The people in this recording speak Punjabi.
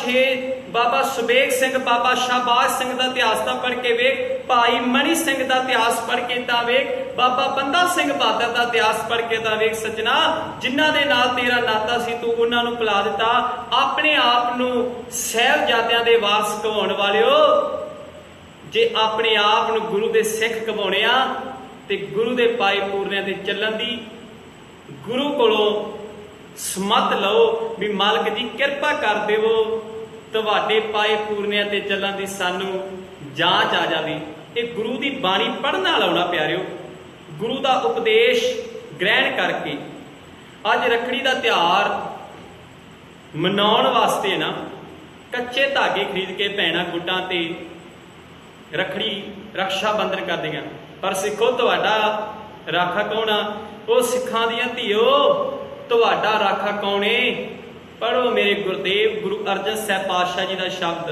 ਛੇ ਬਾਬਾ ਸੁਬੇਗ ਸਿੰਘ, ਬਾਬਾ ਸ਼ਾਬਾਸ਼ ਸਿੰਘ ਦਾ ਇਤਿਹਾਸ ਤਾਂ ਪੜ੍ਹ ਕੇ ਵੇਖ, ਭਾਈ ਮਣੀ ਸਿੰਘ ਦਾ ਇਤਿਹਾਸ ਪੜ੍ਹ ਕੇ ਤਾਂ ਵੇਖ, ਬਾਬਾ ਬੰਦਾ ਸਿੰਘ ਬਹਾਦਰ ਦਾ ਇਤਿਹਾਸ ਪੜ੍ਹ ਕੇ ਤਾਂ ਵੇਖ ਸੱਜਣਾ, ਜਿਨ੍ਹਾਂ ਦੇ ਨਾਲ ਤੇਰਾ ਨਾਤਾ ਸੀ, ਤੂੰ ਉਹਨਾਂ ਨੂੰ ਭੁਲਾ ਦਿੱਤਾ। ਆਪਣੇ ਆਪ ਨੂੰ ਸਹਿਬਜ਼ਾਦਿਆਂ ਦੇ ਵਾਰਸ ਕਹਾਉਣ ਵਾਲਿਓ, ਜੇ ਆਪਣੇ ਆਪ ਨੂੰ ਗੁਰੂ ਦੇ ਸਿੱਖ ਕਹਾਉਣੇ ਆ, ਤੇ ਗੁਰੂ ਦੇ ਪਾਏ ਪੂਰਨਿਆਂ ਤੇ ਚੱਲਣ ਦੀ, ਗੁਰੂ ਕੋਲੋਂ ਸਮਤ ਲਓ ਵੀ ਮਾਲਕ ਜੀ ਕਿਰਪਾ ਕਰ ਦੇਵੋ। ਤੁਹਾਡੇ ਪਾਏ ਪੂਰਨਿਆਂ ਤੇ ਚੱਲਣ ਦੀ ਸਾਨੂੰ ਜਾਂਚ ਆ ਜਾਵੇ। ਇਹ ਗੁਰੂ ਦੀ ਬਾਣੀ ਪੜ੍ਹਨ ਨਾਲ ਆਉਣਾ ਪਿਆਰਿਓ। ਗੁਰੂ ਦਾ ਉਪਦੇਸ਼ ਗ੍ਰਹਿਣ ਕਰਕੇ। ਅੱਜ ਰੱਖੜੀ ਦਾ ਤਿਉਹਾਰ ਮਨਾਉਣ ਵਾਸਤੇ ਨਾ ਕੱਚੇ ਧਾਗੇ ਖਰੀਦ ਕੇ ਭੈਣਾਂ ਗੁੱਟਾਂ ਤੇ ਰੱਖੜੀ ਰਕਸ਼ਾ ਬੰਧਨ ਕਰਦੀਆਂ ਪਰ ਸਿੱਖੋ, ਤੁਹਾਡਾ ਰਾਖਾ ਕੌਣ ਆ? ਉਹ ਸਿੱਖਾਂ ਦੀਆਂ ਧੀਓ। ਤੁਹਾਡਾ ਰਾਖਾ ਕੌਣ ਏ? ਪੜੋ ਮੇਰੇ ਗੁਰਦੇਵ ਗੁਰੂ ਅਰਜਨ ਸਾਹਿਬ ਪਾਤਸ਼ਾਹ ਜੀ ਦਾ ਸ਼ਬਦ।